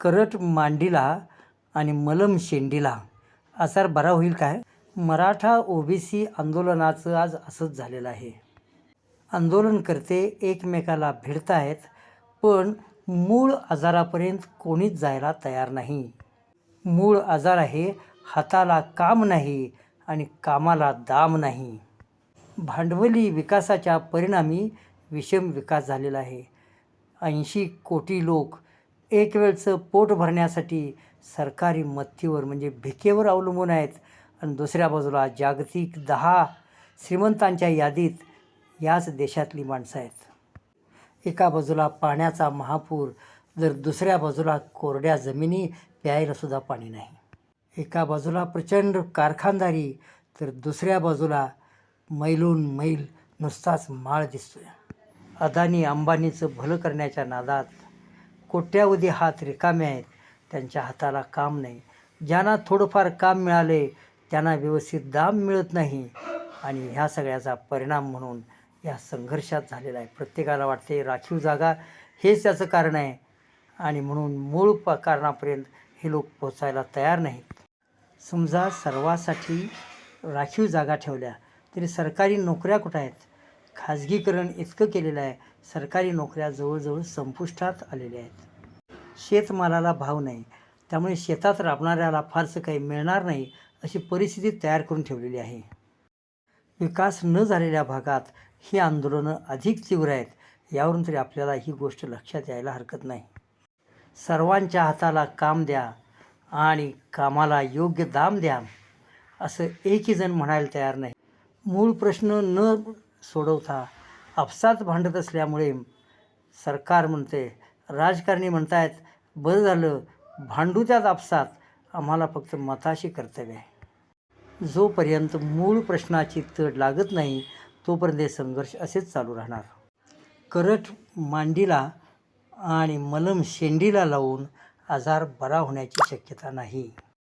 करट मांडीला आणि मलम शेंडीला आसार बरा होईल काय? मराठा ओबीसी आंदोलनाचं आज असंच झालेलं आहे. आंदोलनकर्ते एकमेकाला भिडत आहेत पण मूळ आजारापर्यंत कोणीच जायला तयार नाही. मूळ आजार आहे हाताला काम नाही आणि कामाला दाम नाही. भांडवली विकासाच्या परिणामी विषम विकास झालेला आहे. ऐंशी कोटी लोक एक वेळचं पोट भरण्यासाठी सरकारी मत्तीवर म्हणजे भिकेवर अवलंबून आहेत. आणि दुसऱ्या बाजूला जागतिक दहा श्रीमंतांच्या यादीत याच देशातली माणसं आहेत. एका बाजूला पाण्याचा महापूर जर दुसऱ्या बाजूला कोरड्या जमिनी प्यायलासुद्धा पाणी नाही. एका बाजूला प्रचंड कारखानदारी तर दुसऱ्या बाजूला मैलून मैल नुसताच माळ दिसतोय. अदानी अंबानीचं भलं करण्याच्या नादात कोट्यावधी हात रिकामे आहेत. त्यांच्या हाताला काम नाही. ज्यांना थोडंफार काम मिळाले त्यांना व्यवस्थित दाम मिळत नाही. आणि ह्या सगळ्याचा परिणाम म्हणून या संघर्षात झालेला आहे. प्रत्येकाला वाटते राखीव जागा हेच त्याचं कारण आहे. आणि म्हणून मूळ प कारणापर्यंत हे लोक पोचायला तयार नाहीत. समजा सर्वासाठी राखीव जागा ठेवल्या तरी सरकारी नोकऱ्या कुठं आहेत? खाजगीकरण इतकं केलेलं आहे सरकारी नोकऱ्या जवळजवळ संपुष्टात आलेल्या आहेत. शेतमालाला भाव नाही त्यामुळे शेतात राबणाऱ्याला फारसं काही मिळणार नाही अशी परिस्थिती तयार करून ठेवलेली आहे. विकास न झालेल्या भागात ही आंदोलनं अधिक तीव्र आहेत यावरून तरी आपल्याला ही गोष्ट लक्षात यायला हरकत नाही. सर्वांच्या हाताला काम द्या आणि कामाला योग्य दाम द्या असं एकही जण म्हणायला तयार नाही. मूळ प्रश्न न सोडवता आपसात भांडत असल्यामुळे सरकार म्हणते राजकारणी म्हणतायत बरं झालं भांडू त्यात आपसात आम्हाला फक्त मताशी कर्तव्य आहे. जोपर्यंत मूळ प्रश्नाची तड लागत नाही तोपर्यंत हे संघर्ष असेच चालू राहणार. करट मांडीला आणि मलम शेंडीला लावून आजार बरा होण्याची शक्यता नाही.